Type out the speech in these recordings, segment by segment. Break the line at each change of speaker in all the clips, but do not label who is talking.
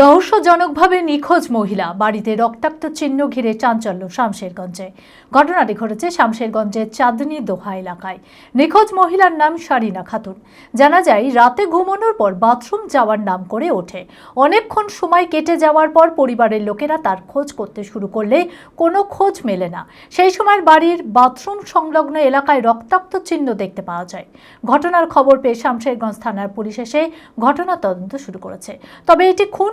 রহস্যজনকভাবে নিখোঁজ মহিলা। বাড়িতে রক্তাক্ত চিহ্ন ঘিরে চাঞ্চল্য শামশেরগঞ্জে। ঘটনাটি ঘটেছে শামশেরগঞ্জের চাঁদনি দোহা এলাকায়। নিখোঁজ মহিলার নাম সারিনা খাতুন। জানা যায়, রাতে ঘুমানোর পর বাথরুম যাওয়ার নাম করে ওঠে। অনেকক্ষণ সময় কেটে যাওয়ার পর পরিবারের লোকেরা তার খোঁজ করতে শুরু করলে কোনো খোঁজ মেলে না। সেই সময় বাড়ির বাথরুম সংলগ্ন এলাকায় রক্তাক্ত চিহ্ন দেখতে পাওয়া যায়। ঘটনার খবর পেয়ে শামশেরগঞ্জ থানার পুলিশ এসে ঘটনা তদন্ত শুরু করেছে। তবে এটি খুন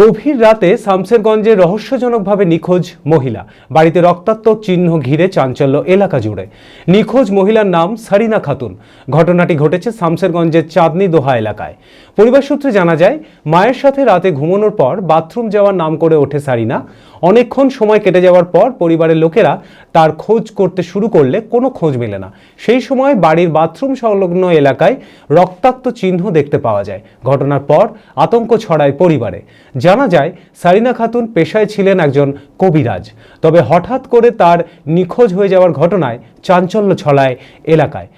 গভীর রাতে শামসেরগঞ্জে রহস্যজনকভাবে নিখোঁজ মহিলা। বাড়িতে রক্তাক্ত চিহ্ন ঘিরে চাঞ্চল্য এলাকা জুড়ে। নিখোঁজ মহিলার নাম সারিনা খাতুন। ঘটনাটি ঘটেছে শামসেরগঞ্জের চাঁদনি দোহা এলাকায়। পরিবার সূত্রে জানা যায়, মায়ের সাথে রাতে ঘুমানোর পর বাথরুম যাওয়ার নাম করে ওঠে সারিনা। অনেকক্ষণ সময় কেটে যাওয়ার পর পরিবারের লোকেরা তার খোঁজ করতে শুরু করলে কোনো খোঁজ মেলে না। সেই সময় বাড়ির বাথরুম সংলগ্ন এলাকায় রক্তাক্ত চিহ্ন দেখতে পাওয়া যায়। ঘটনার পর আতঙ্ক ছড়ায় পরিবারে। জানা যায়, সারিনা খাতুন পেশায় ছিলেন একজন কবিরাজ। তবে হঠাৎ করে তার নিখোঁজ হয়ে যাওয়ার ঘটনায় চাঞ্চল্য ছড়ায় এলাকায়।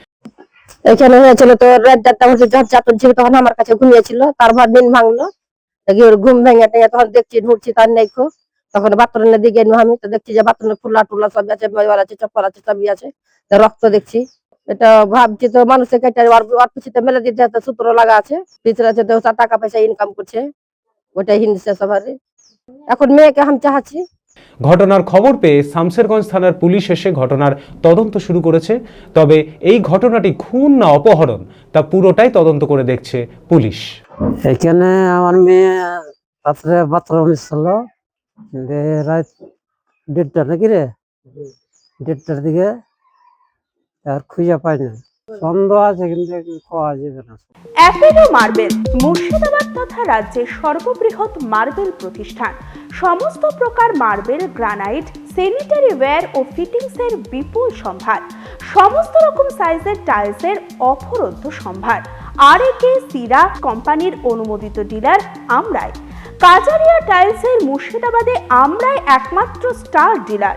এখানে হয়েছিল তো তখন আমার কাছে ঘুমিয়েছিল তারপর দিন ভাঙলো। ওর ঘুম ভেঙে টেঙে তখন দেখছি ঢুকছি তার নেই খো। তখন বাথরুমের দিকে নু আমি, তো দেখছি যে বাথরুমে ফুলা টুলা সব আছে, মেয়ার আছে, চপ্পল আছে সবই আছে রক্ত দেখছি। এটা ভাবছি তো মানুষের কেটে ওর পিছিয়ে মেলে দিতে সূত্র লাগা আছে, পিছনে আছে টাকা পয়সা ইনকাম করছে। ওটাই হিন্দু সবারই এখন মেয়েকে আমি চাহাচ্ছি।
ঘটনার খবর পেয়ে শামসেরগঞ্জ থানার পুলিশ এসে ঘটনার তদন্ত শুরু করেছে। তবে এই ঘটনাটি খুন না অপহরণ তা পুরোটাই তদন্ত করে দেখছে পুলিশ।
এখানে আমার মেয়ে রাত্রে বাথরুম ছিল। রাত দেড়টা নাকি রে? দেড়টার দিকে আর খুঁজে পাই না। সন্দেহ আছে, কিন্তু খাওয়া যাবে না।
অ্যাপেলো মার্বেল, মুর্শিদাবাদ তথা রাজ্যের সর্ববৃহৎ মার্বেল প্রতিষ্ঠান। সমস্ত প্রকার মার্বেল, গ্রানাইট স্যানিটারি ওয়্যার ও ফিটিংসের বিপুল সম্ভার। সমস্ত রকম সাইজের টাইলসের অফুরন্ত সম্ভার। আর একে সিরা কোম্পানির অনুমোদিত ডিলার আমরাই। কাজারিয়া টাইলসের মুর্শিদাবাদে আমরাই একমাত্র স্টার ডিলার